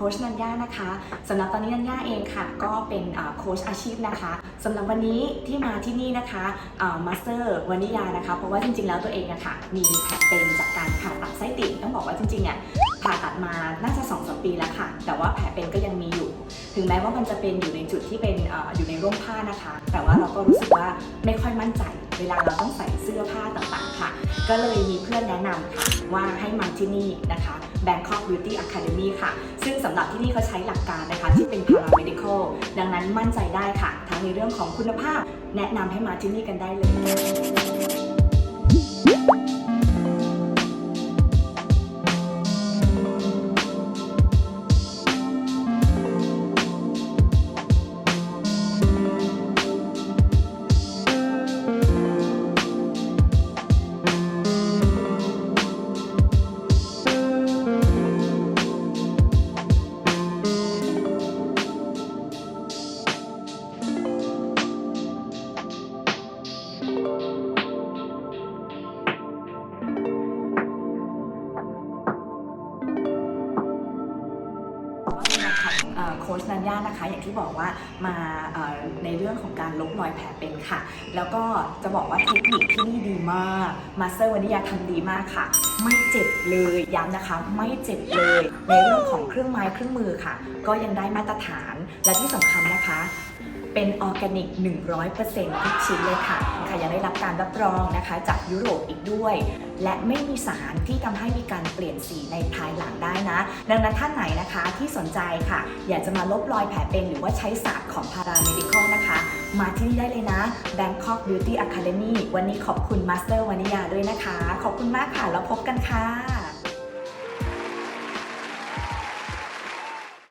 โค้ชนัญญานะคะสำหรับตอนนี้นัญญาเองค่ะ ก็เป็นโค้ชอาชีพนะคะสำหรับวันนี้ที่มาที่นี่นะคะมาสเตอร์วานิยานะคะ เพราะว่าจริงๆ แล้วตัวเองอะค่ะมีแผลเป็นจากการผ่าตัดไส้ติ่งต้องบอกว่าจริงๆอะผ่าตัดมาน่าจะ2อสปีแล้วค่ะ แต่ว่าแผลเป็นก็ยังมีอยู่ ถึงแม้ว่ามันจะเป็นอยู่ในจุดที่เป็นอออยู่ในร่มผ้านะคะ แต่ว่าเราก็รู้สึกว่าไม่ค่อยมั่นใจ เวลาเราต้องใส่เสื้อผ้าต่างๆค่ะ ก็เลยมีเพื่อนแนะนำค่ะว่าให้มาที่นี่นะคะ Bangkok Beauty Academy ค่ะ ซึ่งสำหรับที่นี่เขาใช้หลักการนะคะ ที่เป็น paramedical ดังนั้นมั่นใจได้ค่ะ ทั้งในเรื่องของคุณภาพ แนะนำให้มาที่นี่กันได้เลย โค้ชนันย่านะคะ อย่างที่บอกว่ามาในเรื่องของการลบรอยแผลเป็นค่ะ แล้วก็จะบอกว่าเทคนิคที่นี่ดีมากมาสเตอร์วันิยาทำดีมากค่ะ ไม่เจ็บเลยย้ำนะคะ ไม่เจ็บเลย ในเรื่องของเครื่องไม้เครื่องมือค่ะ ก็ยังได้มาตรฐานและที่สำคัญนะคะเป็นออร์แกนิก 100%ทุกชิ้นเลยค่ะ ค่ะยังได้รับการรับรองนะคะ จากยุโรปอีกด้วย และไม่มีสารที่ทำให้มีการเปลี่ยนสีในภายหลังได้นะ ดังนั้นท่านไหนนะคะที่สนใจค่ะ อยากจะมาลบรอยแผลเป็นหรือว่าใช้ศาสตร์ของ Paramedical นะคะ มาที่นี่ได้เลยนะ Bangkok Beauty Academy วันนี้ขอบคุณ Master วานิยาด้วยนะคะ ขอบคุณมากค่ะ แล้วพบกันค่ะ